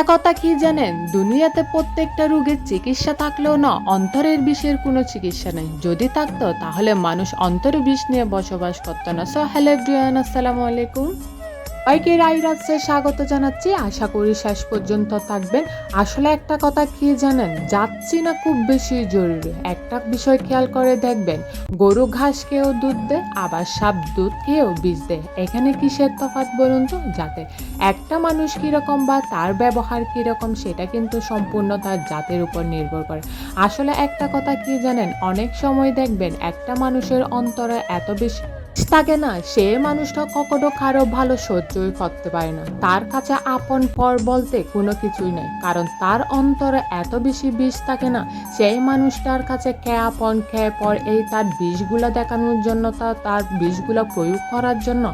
একটা কথা কি জানেন? দুনিয়াতে প্রত্যেকটা রোগের চিকিৎসা থাকলেও না, অন্তরের বিষের কোনো চিকিৎসা নেই। যদি থাকতো, তাহলে মানুষ অন্তর বিষ নিয়ে বসবাস করতো না। সো হ্যালো আসসালামু আলাইকুম। সবাইকে রাইরাজে স্বাগত জানাচ্ছি। আশা করি শেষ পর্যন্ত থাকবেন। আসলে একটা কথা কি জানেন? যাচ্ছি না খুব বেশি জরুরি। একটা বিষয় খেয়াল করে দেখবেন। গরু ঘাস খেয়েও দুধ দেয়, আবার সাপ দুধ খেয়েও বীজ দেয়। এখানে কিসের তফাৎ বলুন তো? যাতে একটা মানুষ কীরকম বা তার ব্যবহার কীরকম, সেটা কিন্তু সম্পূর্ণ তার জাতের উপর নির্ভর করে। আসলে একটা কথা কি জানেন? অনেক সময় দেখবেন একটা মানুষের অন্তরে এত বেশি থাকে না, সে মানুষটা কখনো কারও ভালো সহ্যই করতে পারে না। তার কাছে আপন পর বলতে কোনো কিছুই নেই, কারণ তার অন্তরে এত বেশি বিষ থাকে না, সেই মানুষটার কাছে কে আপন কে পর এই তার বিষগুলো দেখানোর জন্য তা, তার বিষগুলো প্রয়োগ করার জন্য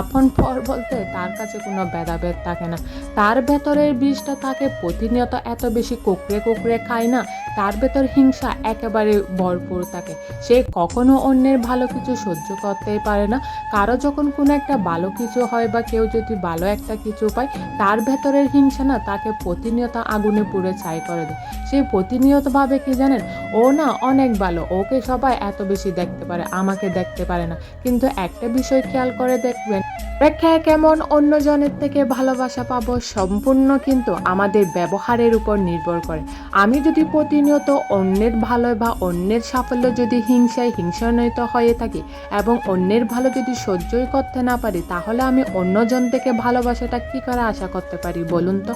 আপন পর বলতে তার কাছে কোনো ভেদাভেদ থাকে না। তার ভেতরের বিষটা তাকে প্রতিনিয়ত এত বেশি কুকড়ে কুকড়ে খায় না, তার ভেতর হিংসা একেবারে ভরপুর থাকে। সে কখনো অন্যের ভালো কিছু সহ্য করতেই পারে না। কারও যখন কোনো একটা ভালো কিছু হয় বা কেউ যদি ভালো একটা কিছু পায়, তার ভেতরের হিংসা না তাকে প্রতিনিয়ত আগুনে পুড়ে ছাই করে দেয়। সেই প্রতিনিয়তভাবে কি জানেন, ও না অনেক ভালো, ওকে সবাই এত বেশি দেখতে পারে, আমাকে দেখতে পারে না। কিন্তু একটা বিষয় খেয়াল করে দেখবেন প্রেক্ষায় কেমন? অন্যজনের থেকে ভালোবাসা পাবো সম্পূর্ণ কিন্তু আমাদের ব্যবহারের উপর নির্ভর করে। আমি যদি প্রতিনিয়ত অন্যের ভালো বা অন্যের সাফল্য যদি হিংসায় হিংসান্বিত হয়ে থাকি এবং অন্যের ভালো যদি সহ্যই করতে না পারি, তাহলে আমি অন্যজন থেকে ভালোবাসাটা কি করে আশা করতে পারি বলুন তো?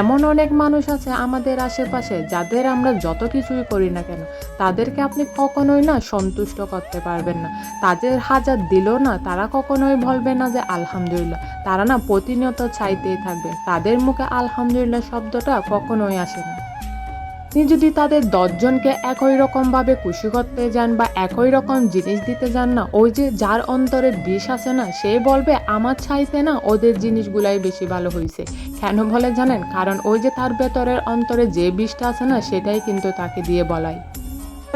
এমন অনেক মানুষ আছে আমাদের আশেপাশে যাদের আমরা যত কিছুই করি না কেন, তাদেরকে আপনি কখনোই না সন্তুষ্ট করতে পারবেন না। তাদের হাজার দিলেও না তারা কখনোই বলবে না যে আলহামদুলিল্লাহ। তারা না প্রতিনিয়ত চাইতেই থাকবে। তাদের মুখে আলহামদুলিল্লাহ শব্দটা কখনোই আসে না। আপনি যদি তাদের দশজনকে একই রকমভাবে খুশি করতে যান বা একই রকম জিনিস দিতে যান না, ওই যে যার অন্তরে বিষ আছে না, সে বলবে, আমার চাইতে না ওদের জিনিসগুলাই বেশি ভালো হয়েছে কেন বলে জানেন? কারণ ওই যে তার ভেতরের অন্তরে যে বিষটা আছে না, সেটাই কিন্তু তাকে দিয়ে বলাই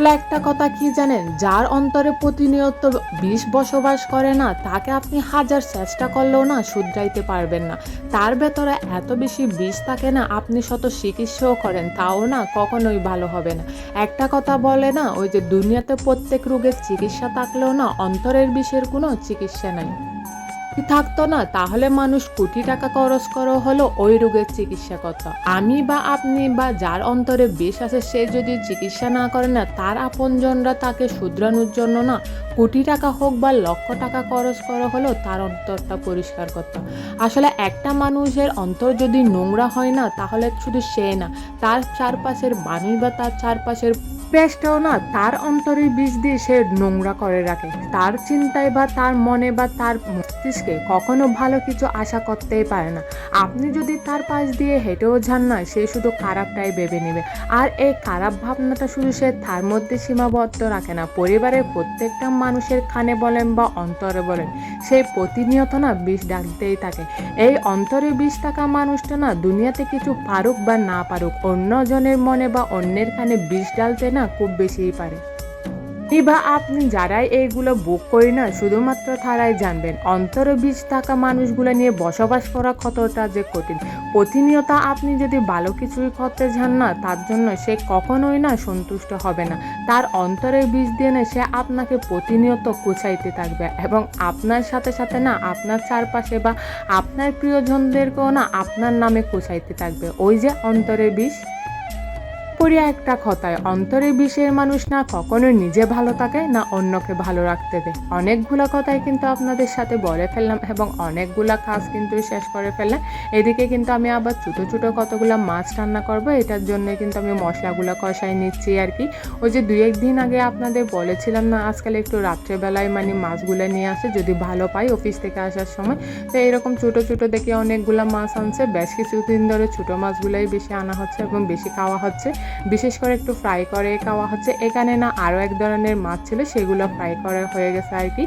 বলে একটা কথা কি জানেন? যার অন্তরে প্রতিনিয়ত বিষ বসবাস করে না, তাকে আপনি হাজার চেষ্টা করলেও না শুধরাইতে পারবেন না। তার ভেতরে এত বেশি বিষ থাকে না, আপনি শত চিকিৎসাও করেন, তাও না কখনোই ভালো হবে না। একটা কথা বলে না, ওই যে দুনিয়াতে প্রত্যেক রোগের চিকিৎসা থাকলেও না অন্তরের বিষের কোনো চিকিৎসা নাই। যদি থাকতো না, তাহলে মানুষ কোটি টাকা খরচ করো হলো ওই রোগের চিকিৎসা করত। আমি বা আপনি বা যার অন্তরে বেশ আছে, সে যদি চিকিৎসা না করে না, তার আপনজনরা তাকে শুধরানোর জন্য না, কোটি টাকা হোক বা লক্ষ টাকা খরচ করা হলো তার অন্তরটা পরিষ্কার করত। আসলে একটা মানুষের অন্তর যদি নোংরা হয় না, তাহলে শুধু সে না, তার চারপাশের মানুষ বা তার চারপাশের বেশটাও না, তার অন্তরের বীজ দিয়ে সে নোংরা করে রাখে। তার চিন্তায় বা তার মনে বা তার মস্তিষ্কে কখনো ভালো কিছু আশা করতেই পারে না। আপনি যদি তার পাশ দিয়ে হেঁটেও যান না, সে শুধু খারাপটাই ভেবে নেবে। আর এই খারাপ ভাবনাটা শুধু সে তার মধ্যে সীমাবদ্ধ রাখে না, পরিবারের প্রত্যেকটা মানুষের খানে বলেন বা অন্তরে বলেন, সে প্রতিনিয়ত না বিষ ডাকতেই থাকে। এই অন্তরে বিষ থাকা মানুষটা না দুনিয়াতে কিছু পারুক বা না পারুক, অন্যজনের মনে বা অন্যের খানে বিষ ডালতে না খুব বেশিই পারে। বা আপনি যারাই এইগুলো বুক করি না, শুধুমাত্র তারাই জানবেন। অন্তরে বীজ থাকা মানুষগুলো নিয়ে বসবাস করা কতটা যে কঠিন। প্রতিনিয়ত আপনি যদি ভালো কিছুই করতে যান না, তার জন্য সে কখনোই না সন্তুষ্ট হবে না। তার অন্তরের বীজ দিয়ে না সে আপনাকে প্রতিনিয়ত কুচাইতে থাকবে এবং আপনার সাথে সাথে না আপনার চারপাশে বা আপনার প্রিয়জনদেরকেও না আপনার নামে কুচাইতে থাকবে। ওই যে অন্তরের বিষ। পড়িয়া একটা কথায় অন্তরের বিষের মানুষ না কখনো নিজে ভালো থাকে না অন্যকে ভালো রাখতে দেয়। অনেকগুলো কথাই কিন্তু আপনাদের সাথে বলে ফেললাম এবং অনেকগুলা কাজ কিন্তু শেষ করে ফেললাম। এদিকে কিন্তু আমি আবার ছোটো ছোটো কতগুলো মাছ রান্না করব, এটার জন্য কিন্তু আমি মশলাগুলো কষাই নিচ্ছি আর কি। ওই যে দুই একদিন আগে আপনাদের বলেছিলাম না, আজকাল একটু রাত্রেবেলায় মানে মাছগুলো নিয়ে আসে, যদি ভালো পাই অফিস থেকে আসার সময়। তো এরকম ছোটো ছোটো দেখে অনেকগুলো মাছ আনছে, বেশ কিছুদিন ধরে ছোটো মাছগুলোই বেশি আনা হচ্ছে এবং বেশি খাওয়া হচ্ছে। বিশেষ করে একটু ফ্রাই করে খাওয়া হচ্ছে। এখানে না আরও এক ধরনের মাছ ছিল, সেগুলো ফ্রাই করা হয়ে গেছে আর কি।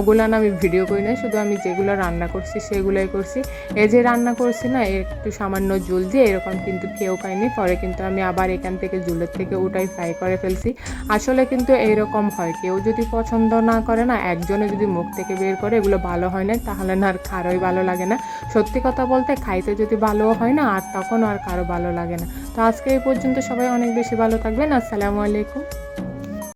ওগুলো না আমি ভিডিও করি না শুধু আমি যেগুলো রান্না করছি সেগুলোই করছি। এই যে রান্না করছি না, একটু সামান্য জুল দিয়ে, এরকম কিন্তু কেউ খায়নি পরে কিন্তু আমি আবার এখান থেকে জুলের থেকে ওটাই ফ্রাই করে ফেলছি। আসলে কিন্তু এইরকম হয়, কেউ যদি পছন্দ না করে না, একজনে যদি মুখ থেকে বের করে এগুলো ভালো হয় না, তাহলে না আর কারোই ভালো লাগে না। সত্যি কথা বলতে, খাইতে যদি ভালো হয় না, আর তখন আর কারও ভালো লাগে না। তো আজকে এই পর্যন্ত সবাই অনেক বেশি ভালো থাকবেন। আসসালামু আলাইকুম।